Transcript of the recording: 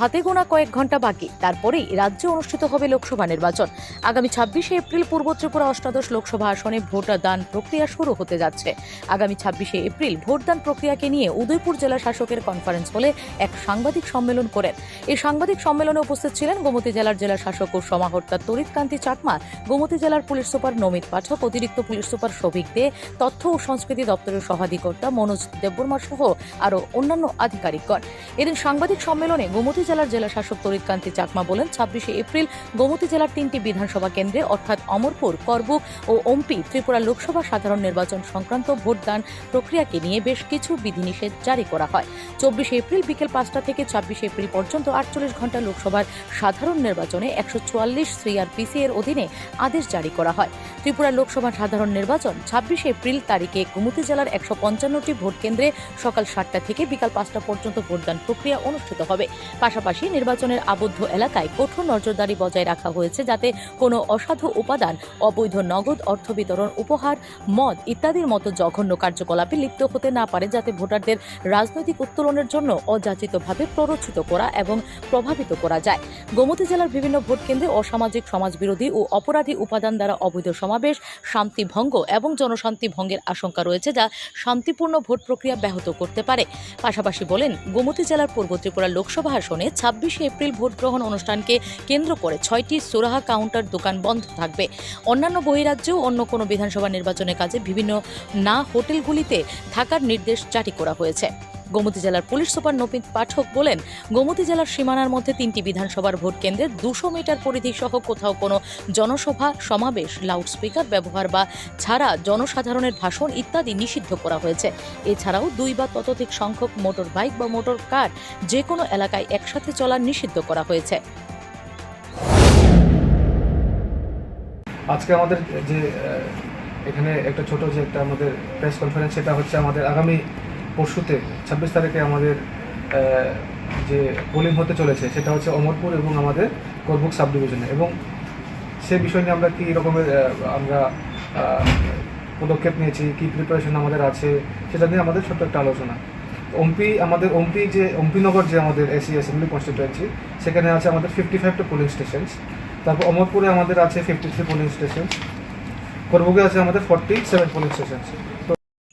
হাতে গোনা কয়েক ঘণ্টা বাকি। তারপরেই রাজ্যে অনুষ্ঠিত হবে লোকসভা নির্বাচন। আগামী ছাব্বিশে এপ্রিল পূর্ব ত্রিপুরা অষ্টাদশ লোকসভা আসনে ভোটদান প্রক্রিয়া শুরু হতে যাচ্ছে। আগামী ছাব্বিশে এপ্রিল ভোটদান প্রক্রিয়াকে নিয়ে উদয়পুর জেলা শাসকের কনফারেন্স হলে এক সাংবাদিক সম্মেলন করেন। এই সাংবাদিক সম্মেলনে উপস্থিত ছিলেন গোমতী জেলার জেলা শাসক ও সমাহর্তা তরিত কান্তি চাকমা, গোমতী জেলার পুলিশ সুপার নমিত পাঠক, অতিরিক্ত পুলিশ সুপার সবিক দে, তথ্য ও সংস্কৃতি দপ্তরের সহাধিকর্তা মনোজ দেববর্মা সহ আরও অন্যান্য আধিকারিকগণ। এদিন সাংবাদিক সম্মেলনে গোমতী জেলার জেলা শাসক তরিত কান্তি চাকমা বলেন, ছাব্বিশে এপ্রিল গোমতী জেলার তিনটি বিধানসভা কেন্দ্রে, অর্থাৎ অমরপুর করবুক ও ওমপি, ত্রিপুরা লোকসভা সাধারণ নির্বাচন সংক্রান্ত ভোটদান প্রক্রিয়াকে নিয়ে বেশ কিছু বিধিনিষেধ জারি করা হয়। চব্বিশে এপ্রিল বিকেল পাঁচটা থেকে ছাব্বিশে এপ্রিল পর্যন্ত আটচল্লিশ ঘণ্টা লোকসভার সাধারণ নির্বাচনে একশো চুয়াল্লিশ সিআরপিসি এর অধীনে আদেশ জারি করা হয়। ত্রিপুরা লোকসভা সাধারণ নির্বাচন ছাব্বিশে এপ্রিল তারিখে গোমতী জেলার একশো পঞ্চান্নটি ভোট কেন্দ্রে সকাল সাতটা থেকে বিকাল পাঁচটা পর্যন্ত ভোটদান প্রক্রিয়া অনুষ্ঠিত হবে। পাশাপাশি নির্বাচনের আবদ্ধ এলাকায় কঠোর নজরদারি বজায় রাখা হয়েছে যাতে কোনো অসাধু উপাদান, অবৈধ নগদ অর্থ বিতরণ, উপহার, মদ ইত্যাদির মতো জঘন্য কার্যকলাপে লিপ্ত হতে না পারে যাতে ভোটারদের রাজনৈতিক উত্তোলনের জন্য অযাচিতভাবে প্ররোচিত করা এবং প্রভাবিত করা যায়। গোমতী জেলার বিভিন্ন ভোট কেন্দ্রে অসামাজিক, সমাজবিরোধী ও অপরাধী উপাদান দ্বারা অবৈধ সমাবেশ, শান্তি ভঙ্গ এবং জনশান্তি ভঙ্গের আশঙ্কা রয়েছে যা শান্তিপূর্ণ ভোট প্রক্রিয়া ব্যাহত করতে পারে। পাশাপাশি বলেন, গোমতী জেলার পূর্ব ত্রিপুরা লোকসভা আসনে ছাব্বিশে এপ্রিল ভোট গ্রহণ অনুষ্ঠানকে কেন্দ্র করে ছয়টি সুরাহা কাউন্টার দোকান বন্ধ থাকবে। অন্যান্য বহিরাজ্যেও অন্য কোনো বিধানসভা নির্বাচনের কাজে বিভিন্ন না হোটেলগুলিতে থাকার নির্দেশ জারি করা হয়েছে। গোমতী জেলার পুলিশ সুপার নবীন পাঠক বলেন, গোমতী জেলার সীমানার মধ্যে তিনটি বিধানসভার ভোট কেন্দ্রে দুশো মিটার পরিধি সহ কোথাও কোনো জনসভা, সমাবেশ, লাউডস্পিকার ব্যবহার বা ছাড়া জনসাধারণের ভাষণ ইত্যাদি নিষিদ্ধ করা হয়েছে। এছাড়াও দুই বা ততোধিক সংখ্যক মোটর বাইক বা মোটর কার যে কোনো এলাকায় একসাথে চলা নিষিদ্ধ করা হয়েছে। আজকে আমাদের যে এখানে একটা ছোট যে একটা আমাদের প্রেস কনফারেন্স সেটা হচ্ছে আমাদের আগামী পরশুতে, ছাব্বিশ তারিখে আমাদের যে পোলিং হতে চলেছে, সেটা হচ্ছে অমরপুর এবং আমাদের করবুক সাব ডিভিশনে এবং সে বিষয় নিয়ে আমরা কী রকমের আমরা পদক্ষেপ নিয়েছি, কী প্রিপারেশন আমাদের আছে, সেটা নিয়ে আমাদের ছোট্ট একটা আলোচনা। ওমপি, আমাদের ওমপি যে, ওমপিনগর যে আমাদের এসি অ্যাসেম্বলি কনস্টিটুয়েন্সি সেখানে আছে আমাদের ফিফটি ফাইভটা পোলিং স্টেশনস তারপর অমরপুরে আমাদের আছে ফিফটি থ্রি পোলিং স্টেশন করবুকে আছে আমাদের forty seven polling station